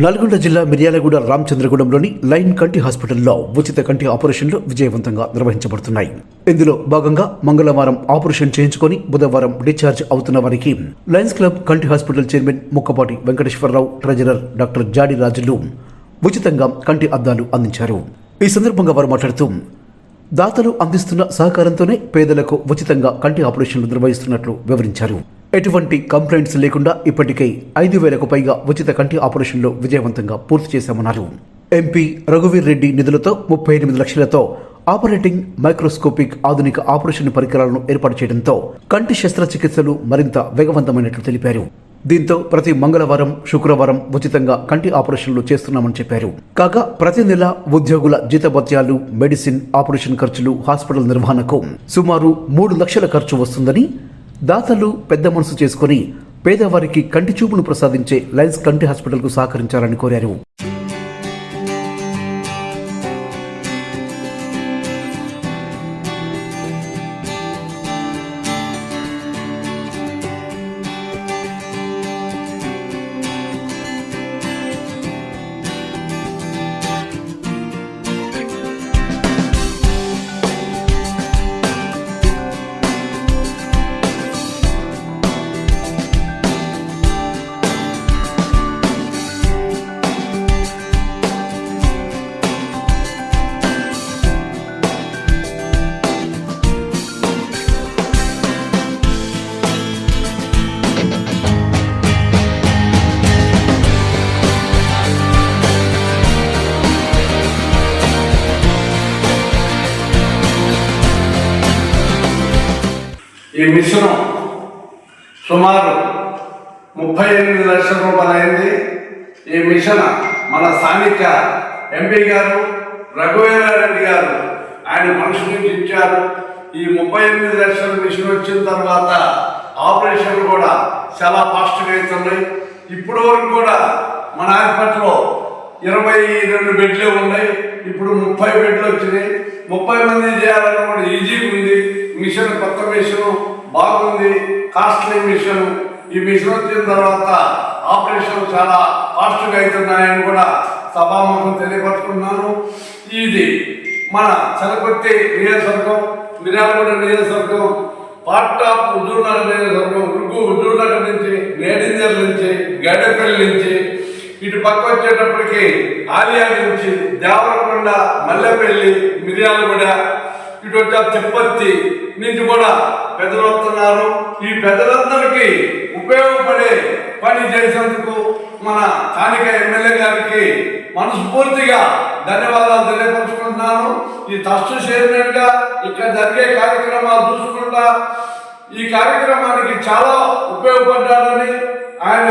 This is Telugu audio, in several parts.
నల్గొండ జిల్లా మిర్యాలగూడ రామచంద్రగూడెంలోని లైన్ కంటి హాస్పిటల్లో ఉచిత కంటి ఆపరేషన్లు విజయవంతంగా నిర్వహించబడుతున్నాయి. ఇందులో భాగంగా మంగళవారం ఆపరేషన్ చేయించుకొని బుధవారం డిశ్చార్జ్ అవుతున్న వారికి లయన్స్ క్లబ్ కంటి hospital chairman Mukkapati Venkateswararao treasurer doctor Jadi Rajulu ఉచితంగా కంటి అద్దాలు అందించారు. ఈ సందర్భంగా వారు మాట్లాడుతూ దాతలు అందిస్తున్న సహకారంతోనే పేదలకు ఉచితంగా కంటి ఆపరేషన్లు నిర్వహిస్తున్నట్లు వివరించారు. ఎటువంటి కంప్లైంట్స్ లేకుండా ఇప్పటికే ఐదు వేలకు పైగా ఉచిత కంటి ఆపరేషన్లు విజయవంతంగా పూర్తి చేశామన్నారు. ఎంపీ రఘువీర్ రెడ్డి నిధులతో ముప్పై ఎనిమిది లక్షలతో ఆపరేటింగ్ మైక్రోస్కోపిక్ ఆధునిక ఆపరేషన్ పరికరాలను ఏర్పాటు చేయడంతో కంటి శస్త్రచికిత్సలు మరింత వేగవంతమైనట్లు తెలిపారు. దీంతో ప్రతి మంగళవారం శుక్రవారం ఉచితంగా కంటి ఆపరేషన్లు చేస్తున్నామని చెప్పారు. కాగా ప్రతి నెల ఉద్యోగుల జీతభత్యాలు మెడిసిన్ ఆపరేషన్ ఖర్చులు హాస్పిటల్ నిర్వహణకు సుమారు మూడు లక్షల ఖర్చు వస్తుందని దాతలు పెద్ద మనసు చేసుకుని పేదవారికి కంటి చూపును ప్రసాదించే లయన్స్ కంటి హాస్పిటల్కు సహకరించాలని కోరారు. ఈ మిషన్ సుమారు ముప్పై ఎనిమిది లక్షల రూపాయలు అయింది. ఈ మిషన్ మన స్థానిక ఎంపీ గారు రఘువీరారెడ్డి గారు ఆయన మనుషు నుంచి ఇచ్చారు. ఈ ముప్పై ఎనిమిది లక్షల మిషన్ వచ్చిన తర్వాత ఆపరేషన్లు కూడా చాలా ఫాస్ట్గా అవుతున్నాయి ఇప్పటి వరకు కూడా మన హాస్పిటల్లో ఇరవై రెండు బెడ్లే ఉన్నాయి. ఇప్పుడు ముప్పై బెడ్లు వచ్చినాయి. ముప్పై మంది చేయాలన్న కూడా ఈజీగా ఉంది. మిషన్ కొత్త మిషన్ బాగుంది కాస్ట్లీ మిషన్. ఈ మిషన్ వచ్చిన తర్వాత ఆపరేషన్ చాలా ఫాస్ట్గా అవుతున్నాయని కూడా సభాముఖం తెలియపరుచుకున్నాను. ఇది మన చలపర్తి నియోజకవర్గం మిర్యాలగూడ నియోజకవర్గం పార్ట్ ఆఫ్ హుజూర్నగర్ నియోజకవర్గం ఉరుగు హుజూర్నగర్ నుంచి నేడింజర్ నుంచి గడ్డపల్లి నుంచి ఇటు పక్క వచ్చేటప్పటికి ఆలియా నుంచి దేవరకొండ మల్లెపల్లి మిర్యాలగూడ ఇటు తిప్పత్తి నుంచి కూడా పెద్దలు వస్తున్నారు ఈ పెద్దలందరికీ ఉపయోగపడే పని చేసేందుకు మన స్థానిక ఎమ్మెల్యే గారికి మనస్ఫూర్తిగా ధన్యవాదాలు తెలియపరుచుకుంటున్నాను. ఈ ట్రస్ట్ చైర్మన్గా ఇక్కడ జరిగే కార్యక్రమాలు చూసుకుంటా ఈ కార్యక్రమానికి చాలా ఉపయోగపడ్డారని ఆయన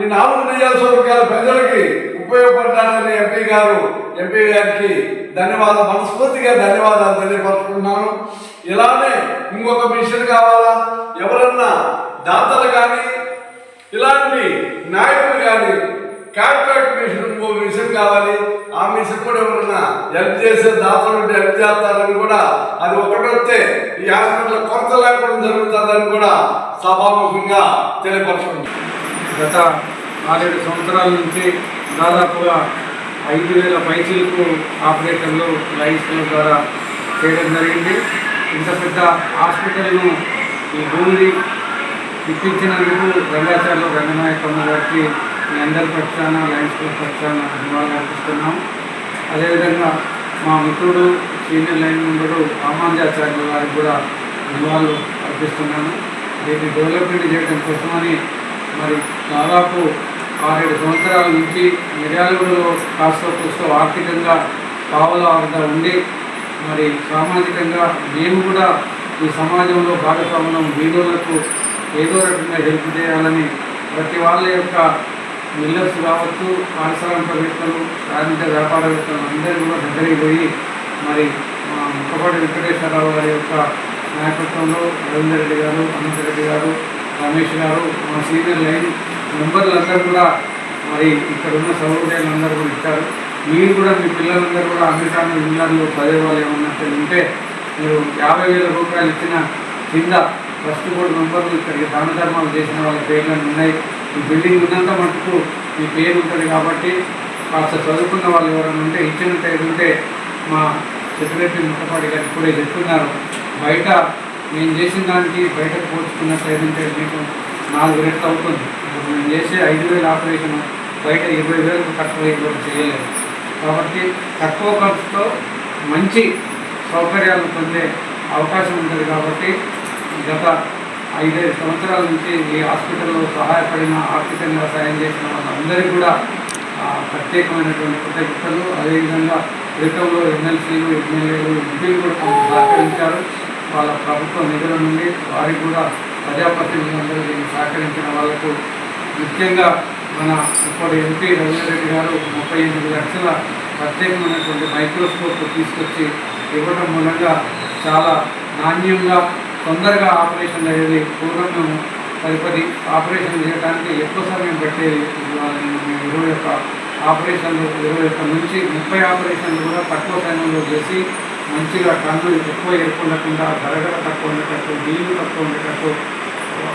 ఈ నాలుగు నియోజకవర్గాల ప్రజలకి ఉపయోగపడ్డారని ఎంపీ గారు ఎంపీ గారికి ధన్యవాదాలు మనస్ఫూర్తిగా ధన్యవాదాలు తెలియపరుచుకుంటున్నాను. ఇలానే ఇంకొక మిషన్ కావాలా? ఎవరన్నా దాతలు కానీ ఇలాంటి నాయకులు కానీ కాంట్రాక్ట్ మిషన్ ఇంకో మిషన్ కావాలి. ఆ మిషన్ కూడా ఎవరన్నా హెల్ప్ చేసే దాతలు ఉంటే హెల్ప్ చేస్తారని కూడా అది ఒకటొస్తే ఈ హాస్పిటల్ కొరత లేకుండా జరుగుతుందని కూడా సభాముఖంగా తెలియపరుచుకుంటున్నాను. గత నాలుగు సంవత్సరాల నుంచి దాదాపుగా ఐదు వేల పైసలకు ఆపరేషన్లు లైన్స్ ద్వారా చేయడం జరిగింది. ఇంత పెద్ద హాస్పిటల్ను ఈ భూమిని ఇప్పించినందుకు రంగాచార్య రంగనాయకమ్మ గారికి మీ అందరి పక్షాన లైన్స్ క్లబ్ పక్షాన ధన్యవాదాలు అర్పిస్తున్నాం. అదేవిధంగా మా మిత్రుడు సీనియర్ లైన్ మెంబరు రామాంజాచార్యులు గారికి కూడా ధన్యవాదాలు అర్పిస్తున్నాను. దీన్ని డెవలప్మెంట్ చేయడం కోసమని మరి దాదాపు ఆరేడు సంవత్సరాల నుంచి మిర్యాలగూడలో కాస్త పుస్తకం ఆర్థికంగా పావుల వద్ద ఉండి మరి సామాజికంగా మేము కూడా ఈ సమాజంలో భాగస్వామ్యం వీధులకు ఏదో రకంగా హెల్ప్ చేయాలని ప్రతి వాళ్ళ యొక్క మిల్లర్స్ కావచ్చు పారిశ్రామికవేత్తలు కార్మిక వ్యాపారవేత్తలు అందరూ కూడా దగ్గరికి పోయి మరి మా వెంకటేశ్వరరావు గారి యొక్క నాయకత్వంలో రవీందర్ రెడ్డి గారు అనంతరెడ్డి గారు రమేష్ గారు మా సీనియర్ లైన్ మెంబర్లందరూ కూడా మరి ఇక్కడ ఉన్న సౌకర్యాలందరూ కూడా ఇచ్చారు. మీరు కూడా మీ పిల్లలందరూ కూడా అమెరికాను ఇంగ్లాండ్లో చదివేవాళ్ళు ఏమన్నట్టు ఉంటే మీరు యాభై వేల రూపాయలు ఇచ్చిన కింద ట్రస్ట్ బోర్డు మెంబర్లు ఇక్కడికి దాన ధర్మాలు చేసిన వాళ్ళ పేర్లను ఉన్నాయి. ఈ బిల్డింగ్ ఉన్నంత మటుకు మీ పేరు ఉంటుంది కాబట్టి కాస్త చదువుకున్న వాళ్ళు ఎవరైనా ఉంటే ఇచ్చినట్టు ఉంటే మా సెక్రటరీ ముఖపాటి గారు ఇప్పుడే చెప్తున్నారు. బయట నేను చేసిన దానికి బయట పోల్చుకున్నట్టు ఉంటే మీకు నాలుగు రెట్లు అవుతుంది. ఇప్పుడు నేను చేసే ఐదు వేల ఆపరేషన్ బయట ఇరవై వేలకు తక్కువ ఇవ్వడం చేయలేదు. కాబట్టి తక్కువ ఖర్చుతో మంచి సౌకర్యాలు పొందే అవకాశం ఉంటుంది కాబట్టి గత ఐదైదు సంవత్సరాల నుంచి ఈ హాస్పిటల్లో సహాయపడిన ఆర్థికంగా సాయం చేసిన వాళ్ళందరికీ కూడా ప్రత్యేకమైనటువంటి కృతజ్ఞతలు. అదేవిధంగా క్రితంలో ఎమ్మెల్సీలు ఎమ్మెల్యేలు ఎంపీలు కూడా సహకరించారు. వాళ్ళ ప్రభుత్వ నిధుల నుండి వారికి కూడా ప్రజాప్రతినిధులందరూ దీన్ని సహకరించిన వాళ్ళకు ముఖ్యంగా మన ఇప్పుడు ఎంపీ రవీంద్రెడ్డి గారు ముప్పై ఎనిమిది లక్షల ప్రత్యేకమైనటువంటి మైక్రోస్కోప్ తీసుకొచ్చి ఇవ్వడం మూలంగా చాలా నాణ్యంగా తొందరగా ఆపరేషన్ అయ్యేది పూర్వం తదుపరి పది ఆపరేషన్ చేయడానికి ఎక్కువ సమయం పెట్టేది ఇరవై యొక్క ఆపరేషన్లు ఇరవై ఒక్క నుంచి ముప్పై ఆపరేషన్లు కూడా తక్కువ సమయంలో చేసి మంచిగా కన్ను ఎక్కువ ఏర్పడకుండా గరగర తక్కువ ఉండేటట్టు నీళ్ళు తక్కువ ఉండేటట్టు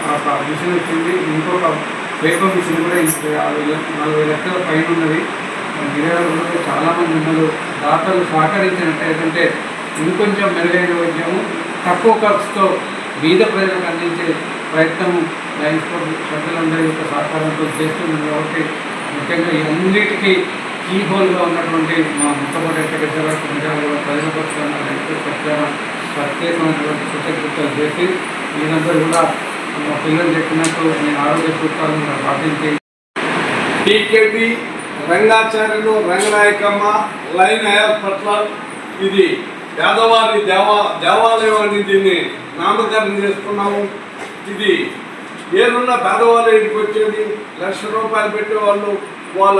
ఒక మిషన్ వచ్చింది. ఇంకొక పేపర్ మిషన్ కూడా ఇంకో యాభై నలభై లక్షల పైన ఉన్నది. వినియోగంలో చాలామంది ఉన్నారు. దాతలు సహకరించినట్టయితే ఇంకొంచెం మెరుగైన వైద్యము తక్కువ ఖర్చుతో బీద ప్రజలకు అందించే ప్రయత్నం లైన్స్ క్లబ్ సభ్యులందరి యొక్క సహకారంతో చేస్తున్నాం కాబట్టి ముఖ్యంగా అన్నిటికీ కీ హోల్గా ఉన్నటువంటి మా ముఖ్యమంత్రి వెంకటేశ్వర ప్రజలు ప్రజల పక్షాన రైతుల పక్షాన ప్రత్యేకమైనటువంటి కృతజ్ఞతలు చేసి మీరందరూ కూడా మా పిల్లలు చెప్పినట్టు నేను ఆరోగ్య సూత్రాలను కూడా పాటించి TKP Rangacharyulu Ranganayakamma lion hospital ఇది పేదవారి దేవా దేవాలయం అని దీన్ని నామకరణం చేసుకున్నాము ఇది ఏదున్న పేదవాళ్ళ ఇంటికి వచ్చేది లక్ష రూపాయలు పెట్టేవాళ్ళు వాళ్ళ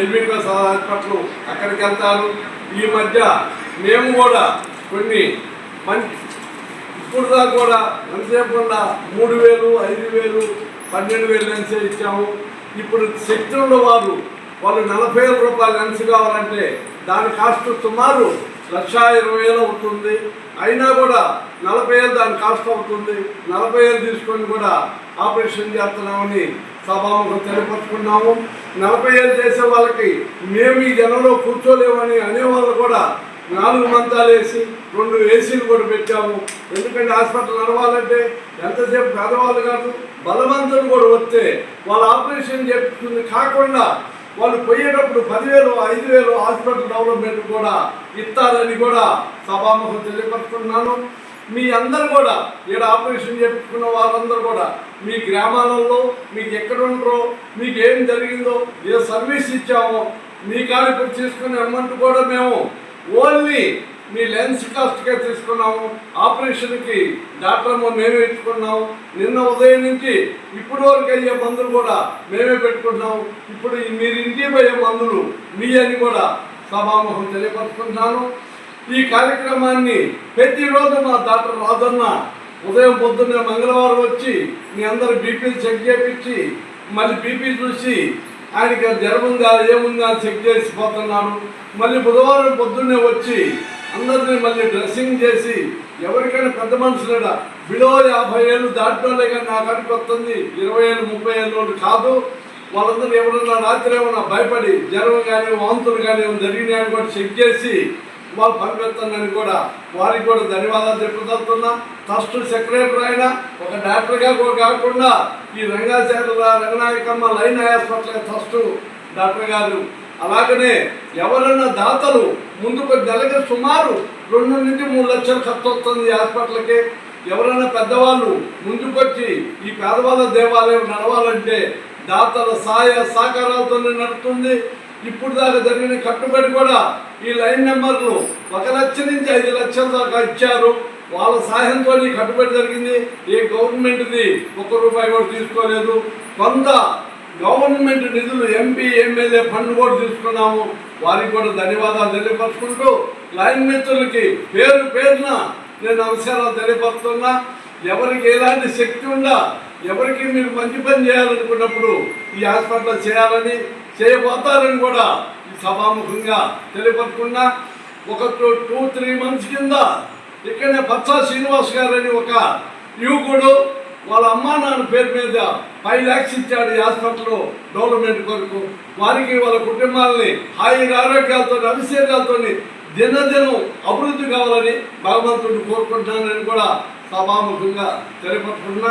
ఎల్బీపీఎస్ హాస్పిటల్ అక్కడికి వెళ్తారు. ఈ మధ్య మేము కూడా కొన్ని మంచి ఇప్పుడు దాకా కూడా ఎంతసేపు మూడు వేలు ఐదు వేలు పన్నెండు వేలు లెన్స్ ఇచ్చాము. ఇప్పుడు శక్తి వారు వాళ్ళు నలభై వేల రూపాయలు లెన్స్ కావాలంటే దాని కాస్ట్ సుమారు లక్ష ఇరవై వేలు అవుతుంది. అయినా కూడా నలభై వేలు దాని కాస్ట్ అవుతుంది. నలభై వేలు తీసుకొని కూడా ఆపరేషన్ చేస్తున్నామని సభాముఖం తెలియపరుచుకున్నాము. నలభై ఏళ్ళు చేసే వాళ్ళకి మేము ఈ జనంలో కూర్చోలేమని అనేవాళ్ళు కూడా నాలుగు మంచాలు వేసి రెండు ఏసీలు కూడా పెట్టాము. ఎందుకంటే హాస్పిటల్ నడవాలంటే ఎంతసేపు పేదవాళ్ళు కాదు బలవంతులు కూడా వస్తే వాళ్ళు ఆపరేషన్ చేస్తుంది కాకుండా వాళ్ళు పోయేటప్పుడు పదివేలు ఐదు వేలు హాస్పిటల్ డెవలప్మెంట్ కూడా ఇస్తారని కూడా సభాముఖం తెలియపరుస్తున్నాను. మీ అందరు కూడా ఇక్కడ ఆపరేషన్ చెప్పుకున్న వాళ్ళందరూ కూడా మీ గ్రామాలలో మీకు ఎక్కడ మీకు ఏం జరిగిందో ఏ సర్వీస్ ఇచ్చామో మీ కాడ ఇప్పుడు తీసుకునే అమౌంట్ కూడా మేము ఓన్లీ మీ లెన్స్ కాస్ట్గా తీసుకున్నాము ఆపరేషన్కి డాక్టర్ అమ్మ మేమే ఇచ్చుకున్నాము. నిన్న ఉదయం నుంచి ఇప్పుడు వరకు అయ్యే మందులు కూడా మేమే పెట్టుకుంటున్నాము. ఇప్పుడు మీరు ఇంటికి పోయే మందులు మీ అని కూడా సభాముఖం తెలియపరుచుకుంటున్నాను ఈ కార్యక్రమాన్ని ప్రతిరోజు మా డాక్టర్ రాజన్న ఉదయం పొద్దున్నే మంగళవారం వచ్చి మీ అందరు బీపీలు చెక్ చేయించి మళ్ళీ బీపీ చూసి ఆయనకి జ్వరం ఉందా ఏముందా చెక్ చేసి పోతున్నాను మళ్ళీ బుధవారం పొద్దున్నే వచ్చి అందరినీ మళ్ళీ డ్రెస్సింగ్ చేసి ఎవరికైనా పెద్ద మనుషులేడా? బిలో యాభై ఏళ్ళు దాటినోళ్ళే కానీ నా కాడికి ఇరవై ఏళ్ళు ముప్పై ఏళ్ళు కాదు. వాళ్ళందరూ ఎవరన్నా రాత్రి ఏమన్నా భయపడి జ్వరం కానీ వాంతులు కానీ ఏమైనా జరిగినాయని కూడా చెక్ చేసి వాళ్ళు పంపిస్తానని కూడా వారికి కూడా ధన్యవాదాలు చెప్పుతున్నా ట్రస్ట్ సెక్రటరీ అయినా ఒక డాక్టర్గా కూడా కాకుండా ఈ Rangacharya Ranganayakamma lion hospital trust doctor గారు. అలాగనే ఎవరైనా దాతలు ముందుకు నెలకి సుమారు రెండు నుంచి మూడు లక్షలు ఖర్చు వస్తుంది ఈ హాస్పిటల్కి. ఎవరైనా పెద్దవాళ్ళు ముందుకొచ్చి ఈ పేదవాళ్ళ దేవాలయం నడవాలంటే దాతల సహాయ సహకారాలతోనే నడుస్తుంది ఇప్పుడు దాకా జరిగిన కట్టుబడి కూడా ఈ లైన్ నెంబర్లు ఒక లక్ష నుంచి ఐదు లక్షల దాకా ఇచ్చారు. వాళ్ళ సహాయంతో ఈ కట్టుబడి జరిగింది. ఏ గవర్నమెంట్ది ఒక్క రూపాయి కూడా తీసుకోలేదు. కొంత గవర్నమెంట్ నిధులు ఎంపీ ఎమ్మెల్యే ఫండ్ కూడా తీసుకున్నాము. వారికి కూడా ధన్యవాదాలు తెలియపరుచుకుంటూ లైన్ మిత్రులకి పేరు పేరున నేను నమస్కారాలు తెలియపరుస్తున్నా. ఎవరికి ఎలాంటి శక్తి ఉందా ఎవరికి మీరు మంచి పని చేయాలనుకున్నప్పుడు ఈ హాస్పిటల్ చేయాలని చేయబోతారని కూడా ఈ సభాముఖంగా తెలియపరుచుకున్నా ఒక టూ టూ త్రీ మంత్స్ కింద ఇక్కడనే బత్సా శ్రీనివాస్ గారు అని ఒక యువకుడు వాళ్ళ అమ్మా నాన్న పేరు మీద ఫైవ్ ల్యాక్స్ ఇచ్చాడు ఈ హాస్పిటల్లో డెవలప్మెంట్ కొరకు. వారికి వాళ్ళ కుటుంబాలని హాయిగా ఆరోగ్యాలతో అభిషేకాలతో దినదినం అభివృద్ధి కావాలని భగవంతుడిని కోరుకుంటున్నానని కూడా సభాముఖంగా తెలియపడుతున్నా